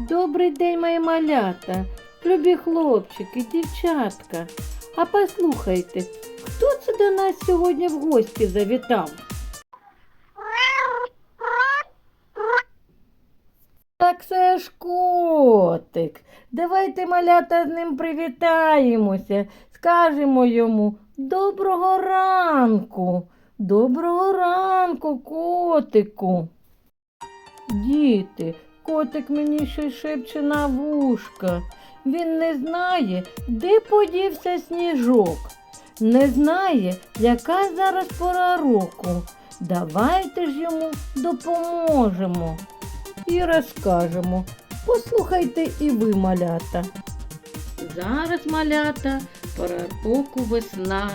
Добрий день, мої малята, любі хлопчики, дівчатка. А послухайте, хто це до нас сьогодні в гості завітав? Так це ж котик. Давайте, малята, з ним привітаємося, скажемо йому доброго ранку, доброго ранку, котику. Діти, котик мені щось шепче на вушка. Він не знає, де подівся сніжок. Не знає, яка зараз пора року. Давайте ж йому допоможемо і розкажемо. Послухайте і ви, малята. Зараз малята, пора року весна.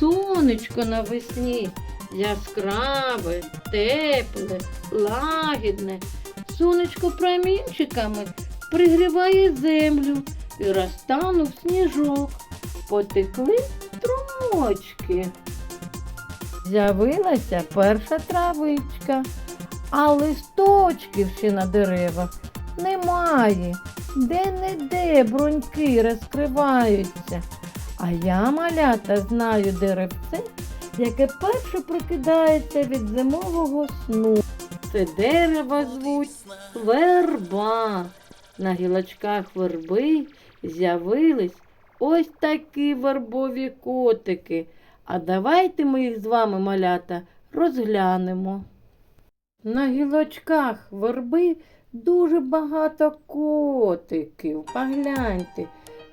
Сонечко навесні яскраве, тепле, лагідне. Сонечко промінчиками пригріває землю і розтанув сніжок. Потекли струмочки. З'явилася перша травичка, а листочків ще на деревах немає. Де-не-де бруньки розкриваються. А я, малята, знаю деревце, яке перше прокидається від зимового сну. Це дерево звуть верба. На гілочках верби з'явились ось такі вербові котики. А давайте ми їх з вами, малята, розглянемо. На гілочках верби дуже багато котиків. Погляньте,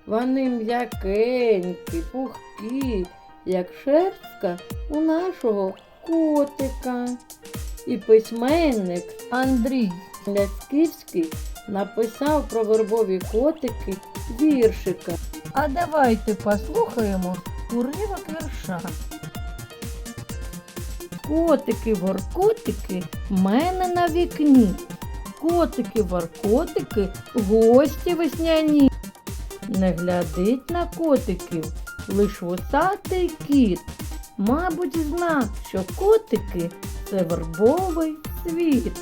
вони м'якенькі, пухкі, як шерстка у нашого котика. І письменник Андрій Лясківський написав про вербові котики віршика. А давайте послухаємо уривок вірша. Котики воркотики в мене на вікні. Котики воркотики гості весняні. Не глядить на котиків лиш вусатий кіт. Мабуть, знав, що котики це вербовий світ.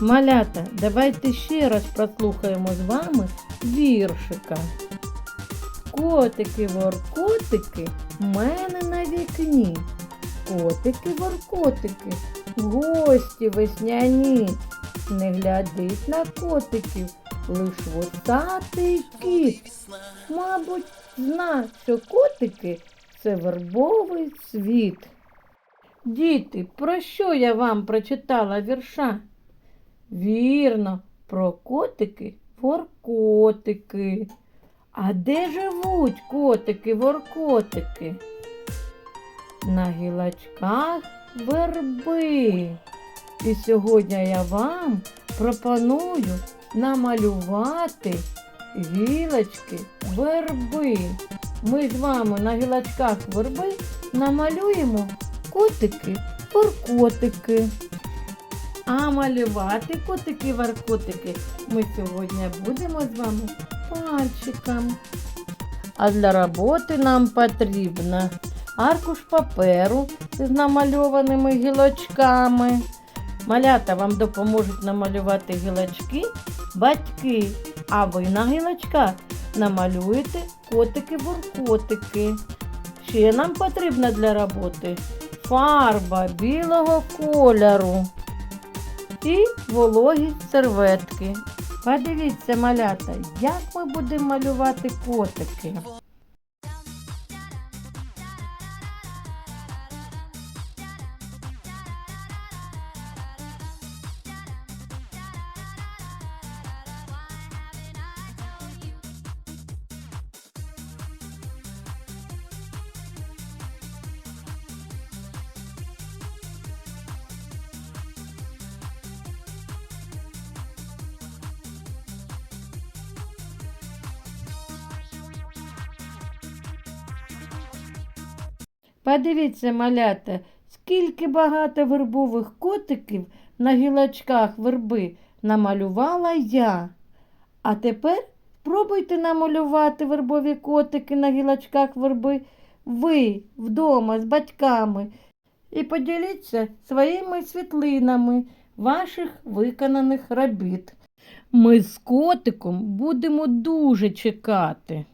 Малята, давайте ще раз прослухаємо з вами віршика. Котики воркотики в мене на вікні. Котики воркотики, гості весняні. Не глядить на котиків, лиш вусатий кіт. Мабуть, зна, що котики це вербовий світ. Діти, про що я вам прочитала вірша? Вірно, про котики воркотики. А де живуть котики-воркотики? На гілочках верби. І сьогодні я вам пропоную намалювати гілочки верби. Ми з вами на гілочках верби намалюємо котики-воркотики. А малювати котики-воркотики ми сьогодні будемо з вами пальчиком. А для роботи нам потрібно аркуш паперу з намальованими гілочками. Малята вам допоможуть намалювати гілочки батьки, а ви на гілочках намалюєте котики-буркотики. Ще нам потрібна для роботи фарба білого кольору і вологі серветки. Подивіться, малята, як ми будемо малювати котики. Подивіться, малята, скільки багато вербових котиків на гілочках верби намалювала я. А тепер спробуйте намалювати вербові котики на гілочках верби ви вдома з батьками і поділіться своїми світлинами ваших виконаних робіт. Ми з котиком будемо дуже чекати.